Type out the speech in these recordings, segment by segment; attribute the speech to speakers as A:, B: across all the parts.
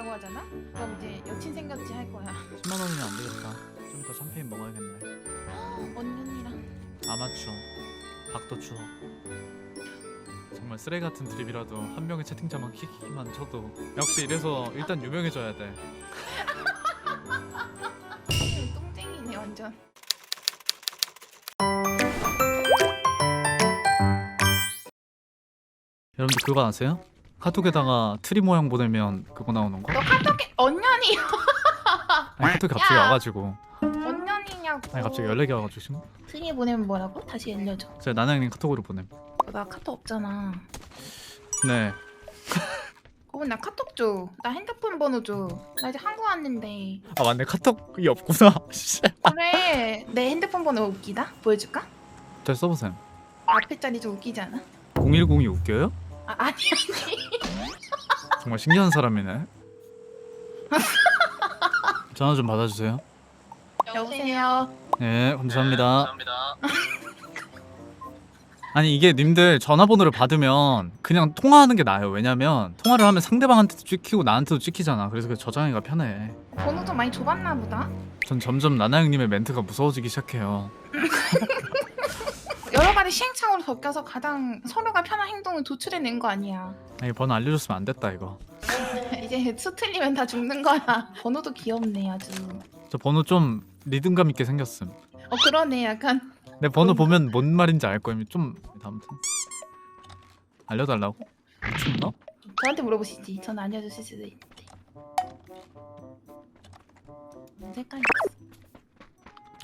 A: 만난다고 하잖아? 그럼 이제 여친 생겼지 할 거야.
B: 10만 원이면 안 되겠다. 좀 더 샴페인 먹어야겠네.
A: 언년이랑.
B: 아마추어 박도추어 정말 쓰레기 같은 드립이라도 한 명의 채팅자만 키키키만 쳐도 역시 이래서 일단 유명해져야 돼.
A: 똥쟁이네 완전.
B: 여러분들 그거 아세요? 카톡에다가 트리 모양 보내면 그거 나오는 거?
A: 너 카톡에 언년이
B: 아니 카톡이 갑자기
A: 야.
B: 와가지고
A: 언년이냐고.
B: 아니 갑자기 연락이 와가지고 지금
A: 등에 보내면 뭐라고? 다시 알려줘.
B: 제가 나나형님 카톡으로 보냄.
A: 나 카톡 없잖아.
B: 네.
A: 그럼 나 카톡 줘. 나 핸드폰 번호 줘. 나 이제 한국 왔는데.
B: 아 맞네 카톡이 없구나. 씨.
A: 그래. 내 핸드폰 번호 웃기다? 보여줄까?
B: 잘 써보세요.
A: 앞에 자리 좀 웃기지 않아?
B: 010이 웃겨요?
A: 아, 아니 아니.
B: 정말 신기한 사람이네. 전화 좀 받아주세요.
A: 여보세요.
B: 네, 감사합니다. 아니 이게 님들 전화번호를 받으면 그냥 통화하는 게 나아요. 왜냐면 통화를 하면 상대방한테도 찍히고 나한테도 찍히잖아. 그래서 그 저장하기가 편해.
A: 번호 좀 많이 줘봤나 보다.
B: 전 점점 나나 형님의 멘트가 무서워지기 시작해요.
A: 여러 가지 시행착오로 섞여서 가장 서로가 편한 행동을 도출해낸 거 아니야.
B: 아니 번호 알려줬으면 안 됐다 이거.
A: 이제 수 틀리면 다 죽는 거야. 번호도 귀엽네 아주.
B: 저 번호 좀 리듬감 있게 생겼음.
A: 어 그러네 약간
B: 내 번호 보면 뭔 말인지 알 거예요. 좀 아무튼 알려달라고. 미쳤나?
A: 저한테 물어보시지. 전 알려주실 수도 있는데. 색깔이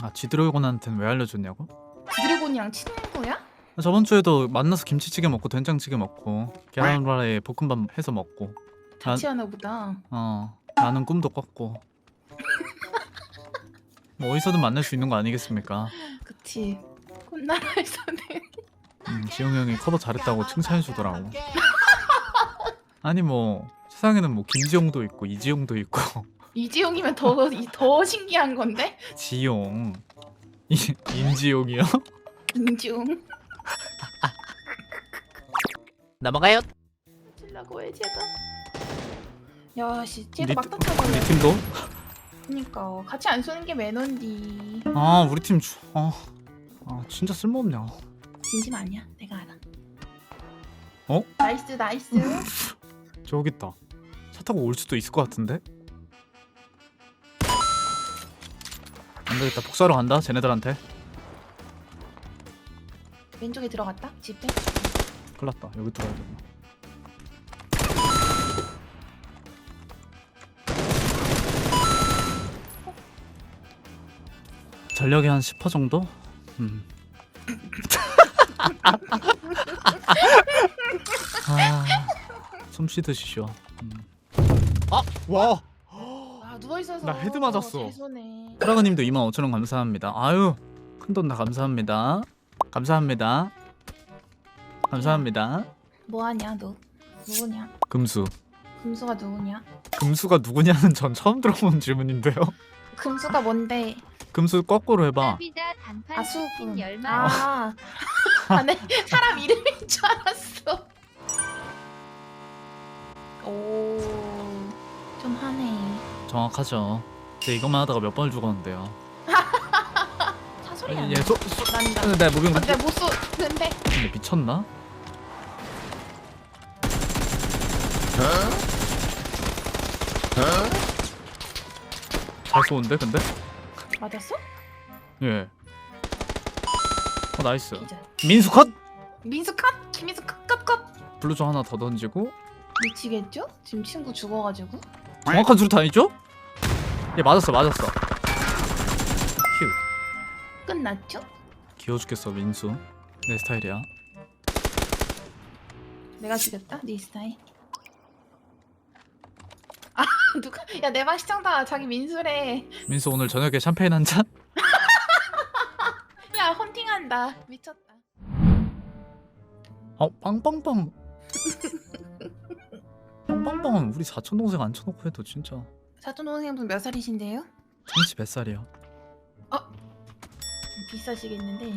B: 아 지드래곤한테는 왜 알려줬냐고?
A: 드래곤이랑 친구야?
B: 저번 주에도 만나서 김치찌개 먹고 된장찌개 먹고 계란후라이에 볶음밥 해서 먹고
A: 같이 하나 보다.
B: 어 나는 꿈도 꿨고 뭐 어디서든 만날 수 있는 거 아니겠습니까?
A: 그치. 꿈나라에서는
B: 음, 지용 형이 커버 잘했다고 칭찬해 주더라고. 아니 뭐 세상에는 뭐 김지용도 있고 이지용도 있고
A: 이지용이면 더, 이- 더 신기한 건데?
B: 지용 이, 임지용이요?
A: 임지용.
B: 넘어가요.
A: 찔라고 해 제가. 야, 씨, 쟤도
B: 니-
A: 막다.
B: 우리 팀도?
A: 그니까 같이 안 쏘는 게 매너인디.
B: 아 우리 팀 주- 아, 아 진짜 쓸모없냐.
A: 진심 아니야, 내가 알아.
B: 어?
A: 나이스, 나이스.
B: 저기 있다. 차 타고 올 수도 있을 것 같은데? 안 되겠다. 복사로 간다. 쟤네들한테.
A: 왼쪽에 들어갔다. 집에.
B: 큰일 났다. 여기 들어야 되나. 전력이 한 10% 정도? 음. 아, 숨 쉬듯이죠. 음. 아, 와.
A: 아, 누워 있어서.
B: 나 헤드 맞았어.
A: 잘 쏘네.
B: 프라그님도 2만 5천 원 감사합니다. 아유, 큰 돈 다 감사합니다. 감사합니다. 감사합니다.
A: 뭐 하냐, 너? 누구냐?
B: 금수.
A: 금수가 누구냐?
B: 금수가 누구냐는 전 처음 들어본 질문인데요.
A: 금수가 뭔데?
B: 금수 거꾸로 해봐.
C: 단판
A: 아,
C: 치킨
A: 수금.
C: 열마
A: 아, 아, 네. 사람 이름인 줄 알았어. 오, 좀 하네.
B: 정확하죠. 근데 이것만 하다가 몇 번을 죽었는데요.
A: 차 소리 안
B: 아니,
A: 나.
B: 얘 소, 소,
A: 난다.
B: 내 무빙
A: 근데 못 쏘는데.
B: 근데 미쳤나? 잘 쏘는데 근데?
A: 맞았어?
B: 예. 어 나이스.
A: 기절.
B: 민수 컷.
A: 민수 컷! 김민수 컷, 컷, 컷!
B: 블루저 하나 더 던지고
A: 미치겠죠? 지금 친구 죽어가지고.
B: 정확한 수류탄 아니죠? 얘 맞았어 맞았어. 휴.
A: 끝났죠?
B: 귀여워 죽겠어 민수. 내 스타일이야.
A: 내가 죽였다? 네 스타일. 아, 누가, 야, 내방 시청자 자기 민수래.
B: 민수 오늘 저녁에 샴페인 한 잔?
A: 야, 헌팅한다. 미쳤다.
B: 어 빵빵빵. 빵빵빵은 우리 사촌 동생 앉혀놓고 해도 진짜
A: 사촌 동생분 몇 살이신데요?
B: 참치 뱃살이야.
A: 비싸시겠는데.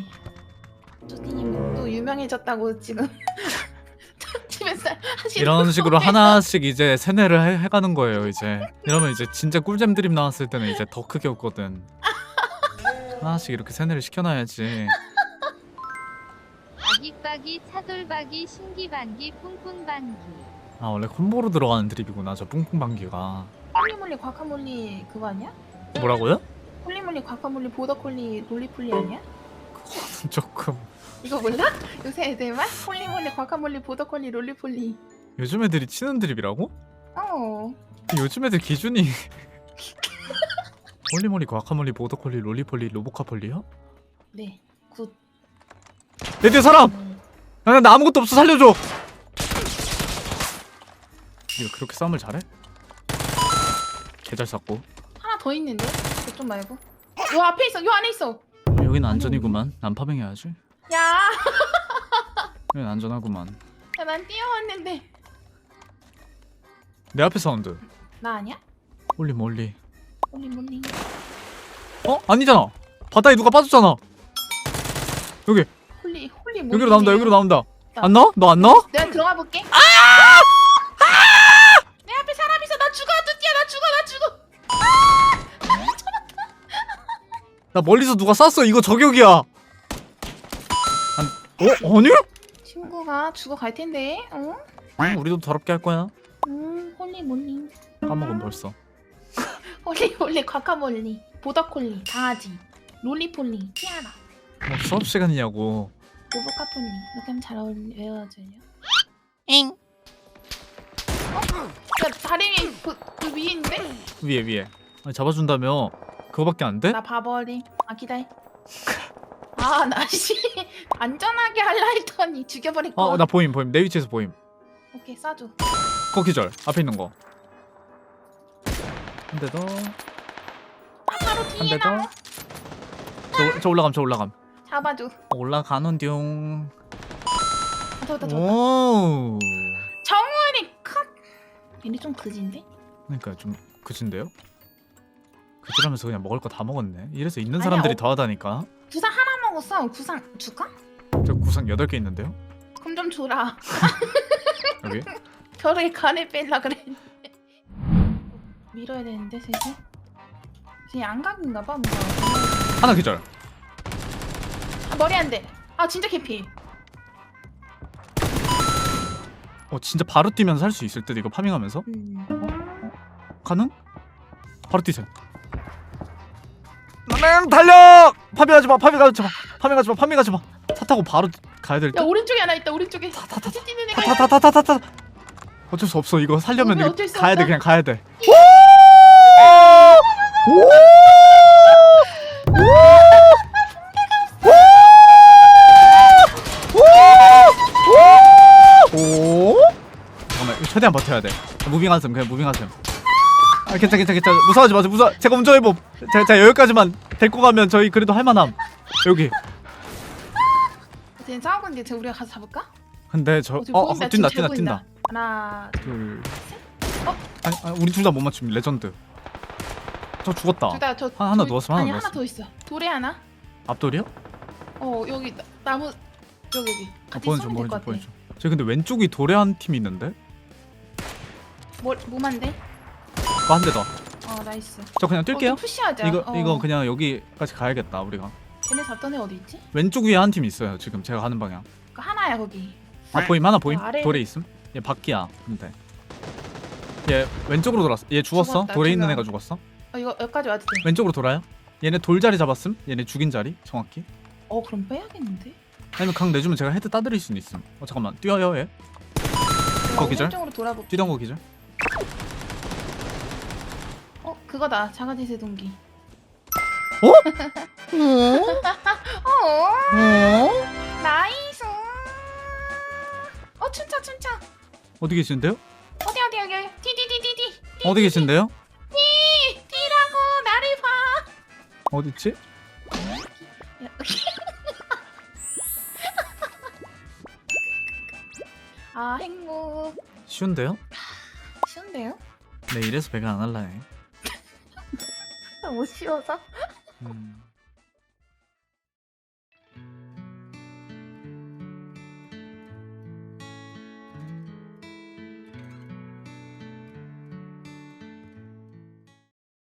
A: 쪼띠님 또 유명해졌다고 지금 집에서 하시는
B: 이런 식으로? 하나씩 이제 세뇌를 해, 해가는 거예요 이제 이러면 이제 진짜 꿀잼 드립 나왔을 때는 이제 더 크게 웃거든 하나씩 이렇게 세뇌를 시켜놔야지
C: 아기빠기 차돌박이 신기반기 뿡뿡반기
B: 아 원래 콤보로 들어가는 드립이구나 저 뿡뿡방귀가
A: 홀리몰리 과카몰리 그거 아니야?
B: 뭐라고요?
A: 홀리몰리 과카몰리 보더콜리 롤리폴리 아니야?
B: 조금
A: 이거 몰라? 요새 애들만 홀리몰리 과카몰리 보더콜리 롤리폴리
B: 요즘 애들이 치는 드립이라고?
A: 어
B: 요즘 애들 기준이 홀리몰리 과카몰리 보더콜리 롤리폴리 로보카폴리요?
A: 네. 굿.
B: 내 뒤에 사람!
A: 음.
B: 야, 나 아무것도 없어 살려줘! 이거 그렇게 싸움을 잘해? 개잘 쌌고
A: 더 있는데? 저쪽 말고. 어, 요 앞에 있어. 요 안에 있어.
B: 여긴 안전이구만 난 파밍해야지
A: 야,
B: 여긴 안전하구만
A: 야, 난 뛰어왔는데.
B: 내 앞에 사운드
A: 나 아니야?
B: 홀리 멀리
A: 홀리몰리.
B: 어? 아니잖아 바다에 누가 빠졌잖아 여기
A: 홀리 홀리
B: 여기로 나온다 여기로 나온다
A: 나.
B: 안 나와? 너 안 나와?
A: 내가 들어가 볼게. 나
B: 멀리서 누가 쐈어 이거 저격이야 안... 어? 아니?
A: 친구가 죽어 갈 텐데. 어?
B: 응, 우리도 더럽게 할 거야
A: 음, 홀리 몰리.
B: 까먹은 벌써
A: 홀리 홀리 과카몰리. 보더콜리. 강아지. 롤리폴리. 티아라.
B: 뭐 수업 시간이냐고
A: 로보카폴리. 이렇게 하면 잘 어울려. 외워져요.
D: 엥.
A: 야, 다리 위에 그, 그 위에 있는데?
B: 위에 위에 아니, 잡아준다며 그거밖에 안 돼?
A: 나 봐버리. 아 기다려. 아, 나 씨. 안전하게 할라 했더니 죽여버릴 거.
B: 어나 보임 보임 내 위치에서 보임
A: 오케이, 쏴줘.
B: 거 기절 앞에 있는 거 한 대 더한
A: 아, 바로 뒤에
B: 대더
A: 나무.
B: 저, 저 올라감 저 올라감
A: 잡아줘.
B: 올라가는 중
A: 아.
B: 오.
A: 정우리 컷. 얘네 좀 그진데?
B: 그러니까 좀 그진데요? 그지라면서 그냥 먹을 거 다 먹었네. 이래서 있는
A: 아니야,
B: 사람들이
A: 어.
B: 더하다니까.
A: 구상 하나 먹었어. 구상 줄까?
B: 저 구상 8개 있는데요.
A: 그럼 좀 줘라.
B: 여기.
A: 별에 간에 뺄라 그랬는데. 밀어야 되는데 슬슬. 지금 양각인가 봐 뭔가.
B: 하나 기절.
A: 아, 머리 안 돼. 아 진짜 개피.
B: 어 진짜 바로 뛰면서 살수 있을 듯 이거 파밍하면서.
A: 음.
B: 가능? 바로 뛰세요. 나랑 달려! 파밍하지 마. 파밍하지 마. 파밍하지 마. 파밍하지 마. 차 타고 바로 가야 될
A: 야
B: 듯.
A: 오른쪽에 하나 있다. 오른쪽에. 같이 뛰는 애가. 있어.
B: 타타타타타타. 어쩔 수 없어. 이거 살려면
A: 우리
B: 이거
A: 어쩔 수
B: 가야 돼.
A: 없다.
B: 그냥 가야 돼. 오? 잠깐만 이거 최대한 버텨야 돼 무빙하셈 그냥 무빙하셈 아 괜찮 괜찮 괜찮 무서워하지 마세요 무서워 제가 운전해봄 제가, 제가 여기까지만 데리고 가면 저희 그래도 할만함 여기
A: 지금 싸우고 있는데 우리가 가서 잡을까?
B: 근데 저
A: 어, 지금
B: 어, 어
A: 보인다.
B: 뛴다
A: 지금
B: 뛴다
A: 잘
B: 뛴다.
A: 하나.
B: 둘
A: 어?
B: 아니, 아니 우리 둘 다 못 맞춤 레전드 저 죽었다
A: 둘다 저.
B: 하- 하나
A: 둘-
B: 누웠으면 하나
A: 아니
B: 누웠어.
A: 하나 더 있어. 돌에 하나.
B: 앞돌이요?
A: 어 여기 나, 나무 여기 여기.
B: 아,
A: 같이
B: 보여줘
A: 쏘면
B: 보여줘
A: 될것 같아.
B: 보여줘 저기 근데 왼쪽이 도래 한 팀 이 있는데
A: 뭘 뭐만데?
B: 그거 한 대더저
A: 어 나이스.
B: 그냥 뛸게요
A: 어, 좀 푸시하자.
B: 이거
A: 어.
B: 이거 그냥 여기까지 가야겠다 우리가
A: 걔네 잡던 애 어디 있지?
B: 왼쪽 위에 한 팀 있어요 지금 제가 가는 방향
A: 그 하나야 거기.
B: 아 보임 하나 보임
A: 어, 아래-
B: 돌에 있음 얘 바퀴야 근데 얘 왼쪽으로 돌았어 얘 죽었어
A: 죽었다,
B: 돌에 있는. 애가 죽었어
A: 어 이거 여기까지 와도 돼.
B: 왼쪽으로 돌아요 얘네 돌자리 잡았음 얘네 죽인 자리 정확히
A: 어 그럼 빼야겠는데?
B: 아니면 강 내주면 제가 헤드 따드릴 수는 있음 어 잠깐만 뛰어요 얘
A: 내가
B: 거기죠?
A: 오른쪽으로 돌아볼게.
B: 뛰던 거 기절
A: 어 그거다 자가지세 동기.
D: 어?
A: 어
D: 어?
A: 나이스. 어 춘차 춘차.
B: 어디 계신데요?
A: 어디 어디 여기 여기 디디디디디.
B: 어디 계신데요?
A: 디 디라고 나를 봐.
B: 어디 있지?
A: 야, 아 행복.
B: 쉬운데요?
A: 쉬운데요?
B: 네 이래서 배가 안 할라네
A: 너무 쉬워서.
B: 음.